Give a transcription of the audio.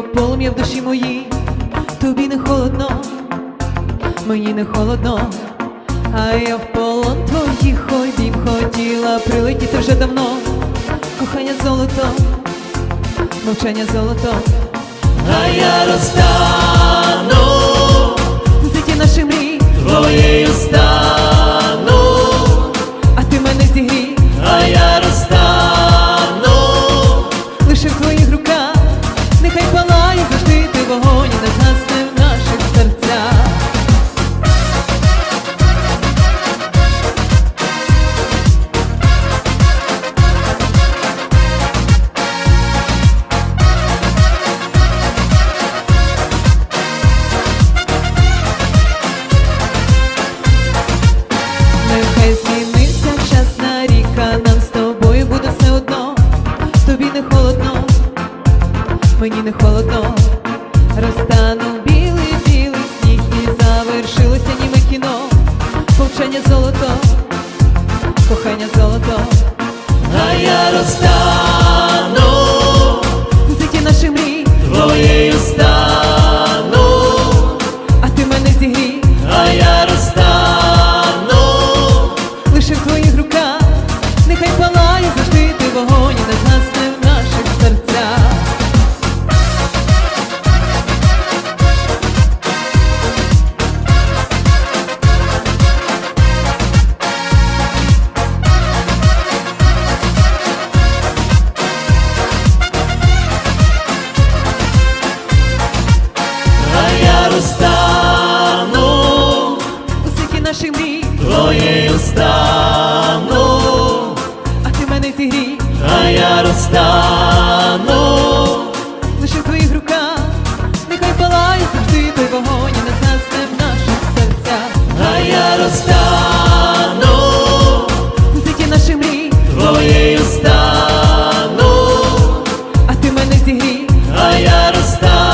горіло полум'я в душі моїй, тобі не холодно, мені не холодно, а я в полон твоїх обійм хотіла прилетіти вже давно, кохання золото, мовчання золото, А я розтану мені не холодно. А я розтану, У мрій, твоєю стану, а ти мене зігрій, а я розтану, лише в твоїх руках, нехай палає завжди той вогонь, і не згасне в наших серцях. а я розтану, У світі наших мрій, твоєю стану, а ти мене зігрій, а я розтану.